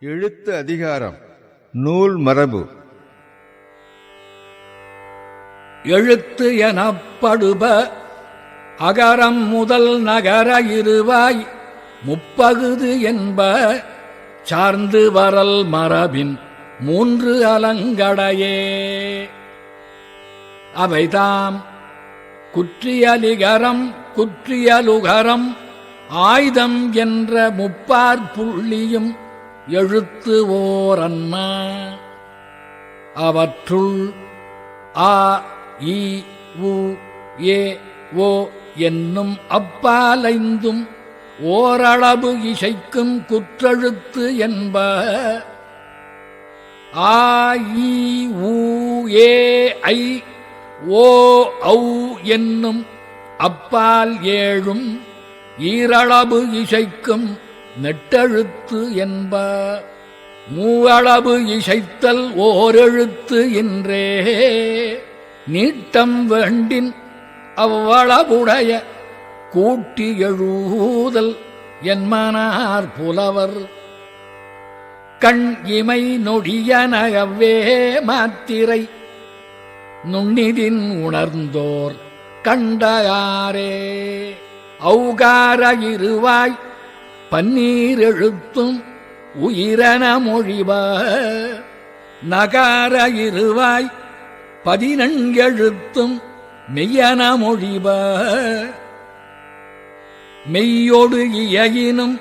எழுத்து அதிகாரம். நூல் மரபு. எழுத்து எனப்படுப அகரம் முதல் நகர இருவாய் முப்பகுது என்ப சார்ந்து வரல் மரபின் மூன்று அலங்கடையே. அவைதாம் குற்றியலிகரம் குற்றியலுகரம் ஆயுதம் என்ற முப்பார் புள்ளியும் எழுத்து ஓரன்ன அவற்றுள் ஆ இ உ ஏ ஓ என்னும் அப்பாலைந்தும் ஓரளவு இசைக்கும் குற்றெழுத்து என்ப. ஆ இ உ ஏ ஐ ஓ ஔ என்னும் அப்பால் ஏழும் ஈரளவு இசைக்கும் நெட்டெழுத்து என்ப மூவளவு இசைத்தல் ஓரெழுத்து என்றே நீட்டம் வேண்டின் அவ்வளவுடைய கூட்டி எழுதல் என்மனார் புலவர். கண் இமை நொடியனகவே மாத்திரை நுண்ணிதின் உணர்ந்தோர் கண்டயாரே. ஔகார இருவாய் பன்னீரெழுத்தும் உயிரன மொழிவ. நகார இருவாய் பதினெழுத்தும் மெய்யன மொழிவ. மெய்யொடு இயையினும்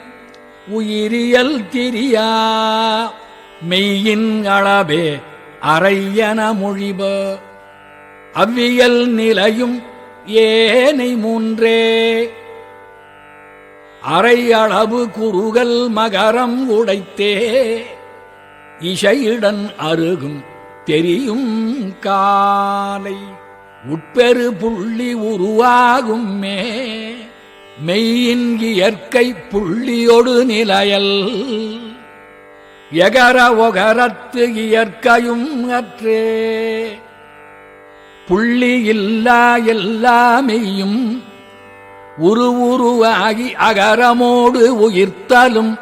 உயிரியல் திரியா. மெய்யின் அளவே அறையன மொழிப அவ்வியல் நிலையும் ஏனை மூன்றே. அறையளவு அளவு குறுகல் மகரம் உடைத்தே. இசையுடன் அருகும் தெரியும் காலை. உட்பெரு புள்ளி உருவாகும் மே. மெய்யின் இயற்கை புள்ளியொடு நிலையல். எகர ஒகரத்து இயற்கையும் அற்றே. புள்ளி இல்லா எல்லாமையும் உருவுருவாகி அகரமோடு உயிர்த்தலும்.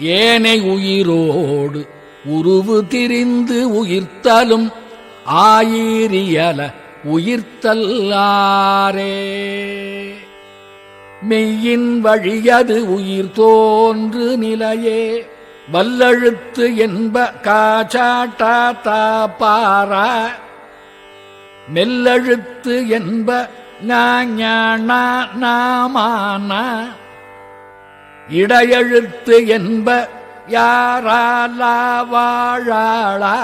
ஏனை உயிரோடு உருவு திரிந்து உயிர்த்தலும். ஆயிரியல உயிர்த்தல்லாரே. மெய்யின் வழியது உயிர் தோன்று நிலையே. வல்லழுத்து என்ப காச்சாட்டா பாரா. மெல்லழுத்து என்ப நாமான இடையெழுத்து என்ப யாராலா வாழாளா?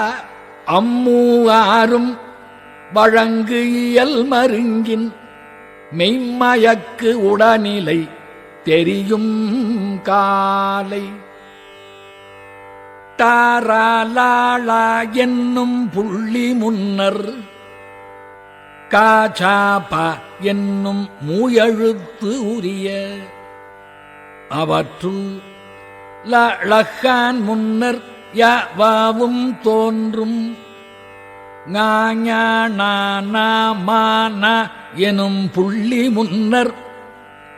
அம்மூவாரும் வழங்கு இயல் மருங்கின் மெய்மயக்கு உடனிலை தெரியும் காலை. தாராலாளா என்னும் புள்ளி முன்னர் காச்சாபா என்னும் மூயழுத்து உரிய அவற்றுள் லழகான் முன்னர் யாவும் தோன்றும். ஞான எனும் புள்ளி முன்னர்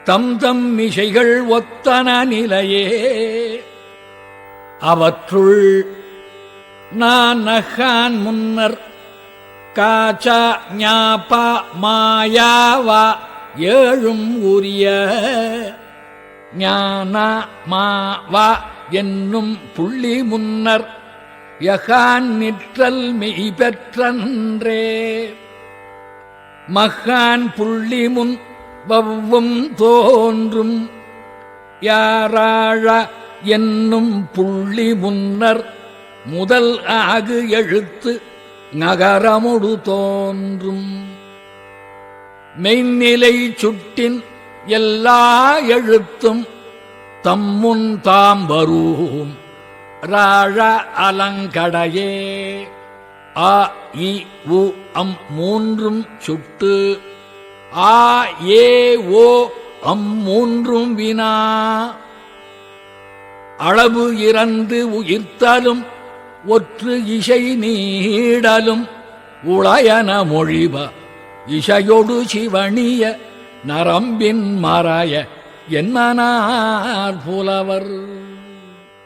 தம் தம் இசைகள் ஒத்தன நிலையே. அவற்றுள் நான் முன்னர் காச்சா ஞாபா மாயாவா ஏழும் உரிய. ஞான மாவா என்னும் புள்ளி முன்னர் யகான் நிற்றல் மெய் பெற்றன்றே. மகான் புள்ளி முன் வவ்வும் தோன்றும். யாராழ என்னும் புள்ளி முன்னர் முதல் ஆகு எழுத்து நகரமுடு தோன்றும். மெய்நிலை சுட்டின் எல்லா எழுத்தும் தம்முன் தாம் வரூம் ராழ அலங்கடையே ஆ இ உ அம் மூன்றும் சுட்டு ஆ ஏ ஓ அம் மூன்றும் வினா. அளவு இறந்து உயிர்த்தாலும் ஒற்று இசை நீடலும் உளையன மொழிவ இசையொடு சிவணிய நரம்பின் மாறாய என்மனார் புலவர்.